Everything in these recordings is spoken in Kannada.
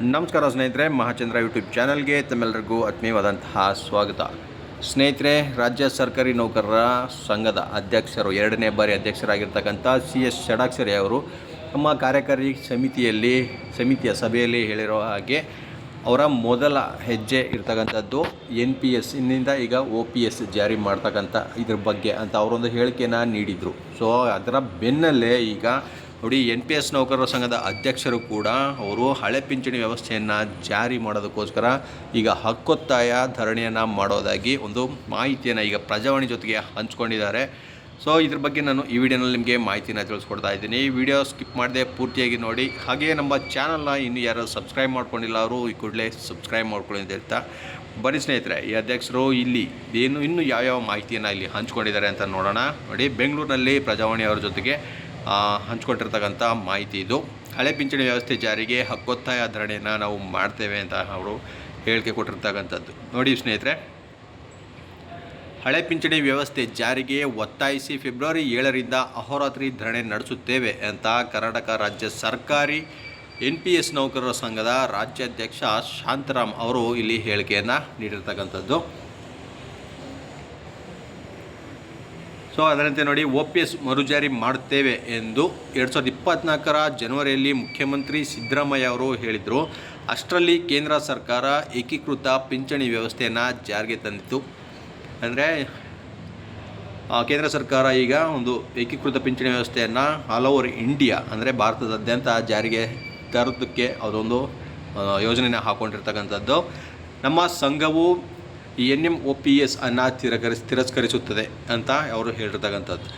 ನಮಸ್ಕಾರ ಸ್ನೇಹಿತರೆ, ಮಹಾಚಂದ್ರ ಯೂಟ್ಯೂಬ್ ಚಾನಲ್ಗೆ ತಮ್ಮೆಲ್ಲರಿಗೂ ಆತ್ಮೀಯವಾದಂತಹ ಸ್ವಾಗತ. ಸ್ನೇಹಿತರೆ, ರಾಜ್ಯ ಸರ್ಕಾರಿ ನೌಕರರ ಸಂಘದ ಅಧ್ಯಕ್ಷರು, ಎರಡನೇ ಬಾರಿ ಅಧ್ಯಕ್ಷರಾಗಿರ್ತಕ್ಕಂಥ ಸಿ ಎಸ್ ಷಡಾಕ್ಷರಿ ಅವರು ತಮ್ಮ ಕಾರ್ಯಕಾರಿ ಸಮಿತಿಯಲ್ಲಿ, ಸಮಿತಿಯ ಸಭೆಯಲ್ಲಿ ಹೇಳಿರೋ ಹಾಗೆ ಅವರ ಮೊದಲ ಹೆಜ್ಜೆ ಇರ್ತಕ್ಕಂಥದ್ದು ಎನ್ ಪಿ ಎಸ್ ಇನ್ನಿಂದ ಈಗ ಒ ಪಿ ಎಸ್ ಜಾರಿ ಮಾಡ್ತಕ್ಕಂಥ ಇದ್ರ ಬಗ್ಗೆ ಅಂತ ಅವರೊಂದು ಹೇಳಿಕೆನ ನೀಡಿದರು. ಸೊ ಅದರ ಬೆನ್ನಲ್ಲೇ ಈಗ ನೋಡಿ ಎನ್ ಪಿ ಎಸ್ ನೌಕರರ ಸಂಘದ ಅಧ್ಯಕ್ಷರು ಕೂಡ ಅವರು ಹಳೆ ಪಿಂಚಣಿ ವ್ಯವಸ್ಥೆಯನ್ನು ಜಾರಿ ಮಾಡೋದಕ್ಕೋಸ್ಕರ ಈಗ ಹಕ್ಕೊತ್ತಾಯ ಧರಣಿಯನ್ನು ಮಾಡೋದಾಗಿ ಒಂದು ಮಾಹಿತಿಯನ್ನು ಈಗ ಪ್ರಜಾವಾಣಿ ಜೊತೆಗೆ ಹಂಚ್ಕೊಂಡಿದ್ದಾರೆ. ಸೊ ಇದ್ರ ಬಗ್ಗೆ ನಾನು ಈ ವಿಡಿಯೋನಲ್ಲಿ ನಿಮಗೆ ಮಾಹಿತಿನ ತಿಳಿಸ್ಕೊಡ್ತಾ ಇದ್ದೀನಿ. ಈ ವಿಡಿಯೋ ಸ್ಕಿಪ್ ಮಾಡದೆ ಪೂರ್ತಿಯಾಗಿ ನೋಡಿ. ಹಾಗೆಯೇ ನಮ್ಮ ಚಾನಲ್ನ ಇನ್ನು ಯಾರು ಸಬ್ಸ್ಕ್ರೈಬ್ ಮಾಡ್ಕೊಂಡಿಲ್ಲ ಅವರು ಈ ಕೂಡಲೇ ಸಬ್ಸ್ಕ್ರೈಬ್ ಮಾಡ್ಕೊಳ್ಳಿ ಅಂತ ಹೇಳ್ತಾ ಬನ್ನಿ ಸ್ನೇಹಿತರೆ, ಈ ಅಧ್ಯಕ್ಷರು ಇಲ್ಲಿ ಏನು, ಇನ್ನು ಯಾವ್ಯಾವ ಮಾಹಿತಿಯನ್ನು ಇಲ್ಲಿ ಹಂಚ್ಕೊಂಡಿದ್ದಾರೆ ಅಂತ ನೋಡೋಣ. ನೋಡಿ, ಬೆಂಗಳೂರಿನಲ್ಲಿ ಪ್ರಜಾವಾಣಿ ಅವರ ಜೊತೆಗೆ ಹಂಚ್ಕೊಂಡಿರ್ತಕ್ಕಂಥ ಮಾಹಿತಿ ಇದು. ಹಳೆ ಪಿಂಚಣಿ ವ್ಯವಸ್ಥೆ ಜಾರಿಗೆ ಹಕ್ಕೊತ್ತಾಯ ಧರಣಿಯನ್ನು ನಾವು ಮಾಡ್ತೇವೆ ಅಂತ ಅವರು ಹೇಳಿಕೆ ಕೊಟ್ಟಿರ್ತಕ್ಕಂಥದ್ದು. ನೋಡಿ ಸ್ನೇಹಿತರೆ, ಹಳೆ ಪಿಂಚಣಿ ವ್ಯವಸ್ಥೆ ಜಾರಿಗೆ ಒತ್ತಾಯಿಸಿ ಫೆಬ್ರವರಿ ಏಳರಿಂದ ಅಹೋರಾತ್ರಿ ಧರಣಿ ನಡೆಸುತ್ತೇವೆ ಅಂತ ಕರ್ನಾಟಕ ರಾಜ್ಯ ಸರ್ಕಾರಿ ಎನ್ ಪಿ ಎಸ್ ನೌಕರರ ಸಂಘದ ರಾಜ್ಯಾಧ್ಯಕ್ಷ ಶಾಂತರಾಮ್ ಅವರು ಇಲ್ಲಿ ಹೇಳಿಕೆಯನ್ನು ನೀಡಿರ್ತಕ್ಕಂಥದ್ದು. ಸೊ ಅದರಂತೆ ನೋಡಿ ಒ ಪಿ ಎಸ್ ಮರುಜಾರಿ ಮಾಡುತ್ತೇವೆ ಎಂದು ಎರಡು ಸಾವಿರದ ಇಪ್ಪತ್ತ್ನಾಲ್ಕರ ಜನವರಿಯಲ್ಲಿ ಮುಖ್ಯಮಂತ್ರಿ ಸಿದ್ದರಾಮಯ್ಯ ಅವರು ಹೇಳಿದರು. ಅಷ್ಟರಲ್ಲಿ ಕೇಂದ್ರ ಸರ್ಕಾರ ಏಕೀಕೃತ ಪಿಂಚಣಿ ವ್ಯವಸ್ಥೆಯನ್ನು ಜಾರಿಗೆ ತಂದಿತ್ತು. ಅಂದರೆ ಕೇಂದ್ರ ಸರ್ಕಾರ ಈಗ ಒಂದು ಏಕೀಕೃತ ಪಿಂಚಣಿ ವ್ಯವಸ್ಥೆಯನ್ನು ಆಲ್ ಓವರ್ ಇಂಡಿಯಾ ಅಂದರೆ ಭಾರತದಾದ್ಯಂತ ಜಾರಿಗೆ ತರೋದಕ್ಕೆ ಅದೊಂದು ಯೋಜನೆಯನ್ನು ಹಾಕ್ಕೊಂಡಿರ್ತಕ್ಕಂಥದ್ದು ನಮ್ಮ ಸಂಘವು ಈ N M O P S ಅನ್ನು ತಿರಕರಿಸ್ ತಿರಸ್ಕರಿಸುತ್ತದೆ ಅಂತ ಅವರು ಹೇಳಿರ್ತಕ್ಕಂಥದ್ದು.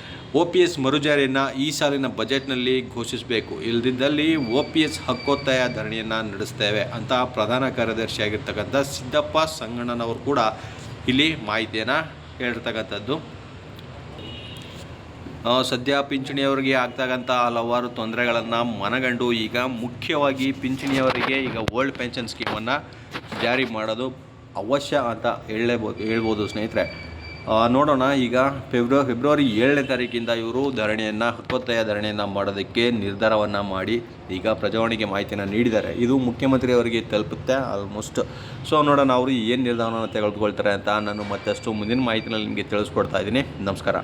ಒ ಪಿ ಎಸ್ ಮರುಜಾರಿಯನ್ನು ಈ ಸಾಲಿನ ಬಜೆಟ್ನಲ್ಲಿ ಘೋಷಿಸಬೇಕು. ಇಲ್ಲದಿದ್ದಲ್ಲಿ ಒ ಪಿ ಎಸ್ ಹಕ್ಕೊತ್ತಾಯ ಧರಣಿಯನ್ನು ನಡೆಸ್ತೇವೆ ಅಂತ ಪ್ರಧಾನ ಕಾರ್ಯದರ್ಶಿಯಾಗಿರ್ತಕ್ಕಂಥ ಸಿದ್ದಪ್ಪ ಸಂಗಣ್ಣನವರು ಕೂಡ ಇಲ್ಲಿ ಮಾಹಿತಿಯನ್ನು ಹೇಳಿರ್ತಕ್ಕಂಥದ್ದು. ಸದ್ಯ ಪಿಂಚಣಿಯವರಿಗೆ ಆಗ್ತಕ್ಕಂಥ ಹಲವಾರು ತೊಂದರೆಗಳನ್ನು ಮನಗಂಡು ಈಗ ಮುಖ್ಯವಾಗಿ ಪಿಂಚಣಿಯವರಿಗೆ ಈಗ ಓಲ್ಡ್ ಪೆನ್ಷನ್ ಸ್ಕೀಮನ್ನು ಜಾರಿ ಮಾಡೋದು ಅವಶ್ಯ ಅಂತ ಹೇಳಲೇಬೋದು, ಹೇಳ್ಬೋದು ಸ್ನೇಹಿತರೆ. ನೋಡೋಣ ಈಗ ಫೆಬ್ರವ ಫೆಬ್ರವರಿ ಏಳನೇ ತಾರೀಕಿಂದ ಇವರು ಧರಣಿಯನ್ನು ಹಕ್ಕೊತ್ತಾಯ ಧರಣಿಯನ್ನು ಮಾಡೋದಕ್ಕೆ ನಿರ್ಧಾರವನ್ನು ಮಾಡಿ ಈಗ ಪ್ರಜಾವಾಣಿಗೆ ಮಾಹಿತಿಯನ್ನು ನೀಡಿದ್ದಾರೆ. ಇದು ಮುಖ್ಯಮಂತ್ರಿಯವರಿಗೆ ತಲುಪುತ್ತೆ ಆಲ್ಮೋಸ್ಟ್ ಸೊ ನೋಡೋಣ ಅವರು ಏನು ನಿರ್ಧಾರವನ್ನು ತೆಗೆದುಕೊಳ್ತಾರೆ ಅಂತ ನಾನು ಮತ್ತಷ್ಟು ಮುಂದಿನ ಮಾಹಿತಿನಲ್ಲಿ ನಿಮಗೆ ತಿಳಿಸ್ಕೊಡ್ತಾ ಇದ್ದೀನಿ. ನಮಸ್ಕಾರ.